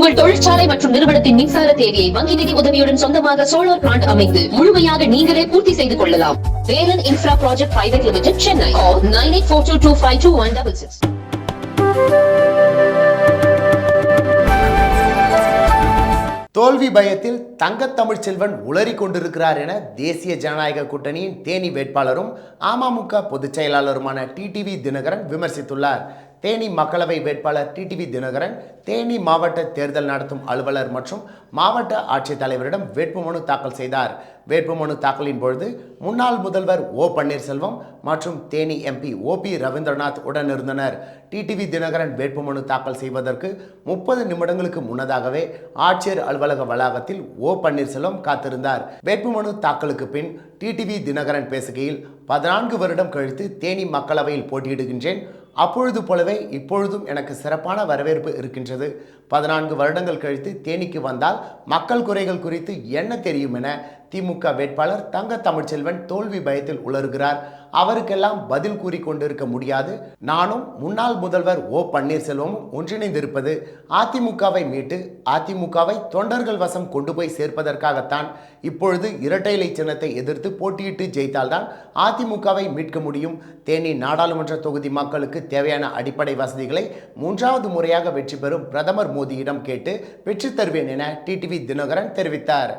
உங்கள் தொழிற்சாலை மற்றும் நிறுவனத்தின் மின்சார தேவையை வங்கி நிதி உதவியுடன் சொந்தமாக சோலார் பிளான்ட் அமைத்து முழுமையாக நீங்களே பூர்த்தி செய்து கொள்ளலாம். Velan infra project private limited Chennai nine eight four two two five two one double six தோல்வி பயத்தில் தங்கத்தமிழ் செல்வன் உளறி கொண்டிருக்கிறார் என தேசிய ஜனநாயக கூட்டணியின் தேனி வேட்பாளரும் அமமுக பொதுச் செயலாளருமான டிடிவி தினகரன் விமர்சித்துள்ளார். தேனி மக்களவை வேட்பாளர் டிடிவி தினகரன் தேனி மாவட்ட தேர்தல் நடத்தும் அலுவலர் மற்றும் மாவட்ட ஆட்சித்தலைவரிடம் வேட்புமனு தாக்கல் செய்தார். வேட்புமனு தாக்கலின் பொழுது முன்னாள் முதல்வர் ஓ பன்னீர்செல்வம் மற்றும் Theni MP O P Ravindranath உடனிருந்தனர் டிடிவி தினகரன் வேட்புமனு தாக்கல் செய்வதற்கு முப்பது நிமிடங்களுக்கு முன்னதாகவே ஆட்சியர் அலுவலக வளாகத்தில் ஓ பன்னீர்செல்வம் காத்திருந்தார். வேட்புமனு தாக்கலுக்கு பின் டிடிவி தினகரன் பேசுகையில் பதினான்கு வருடம் கழித்து தேனி மக்களவையில் போட்டியிடுகின்றேன். அப்பொழுது போலவே இப்பொழுதும் எனக்கு சிறப்பான வரவேற்பு இருக்கின்றது. பதினான்கு வருடங்கள் கழித்து தேனிக்கு வந்தால் மக்கள் குறைகள் குறித்து என்ன தெரியும் என திமுக வேட்பாளர் தங்க தமிழ்ச்செல்வன் தோல்வி பயத்தில் உளறுகிறார். அவருக்கெல்லாம் பதில் கூறி கொண்டிருக்க முடியாது. நானும் முன்னாள் முதல்வர் ஓ பன்னீர்செல்வமும் ஒன்றிணைந்திருப்பது அதிமுகவை மீட்டு அதிமுகவை தொண்டர்கள் வசம் கொண்டு போய் சேர்ப்பதற்காகத்தான் இப்பொழுது இரட்டை இலை சின்னத்தை எதிர்த்து போட்டியிட்டு ஜெயித்தால்தான் அதிமுகவை மீட்க முடியும். தேனி நாடாளுமன்ற தொகுதி மக்களுக்கு தேவையான அடிப்படை வசதிகளை மூன்றாவது முறையாக வெற்றி பெறும் பிரதமர் மோடியிடம் கேட்டு பெற்றுத்தருவேன் என டிடிவி தினகரன் தெரிவித்தார்.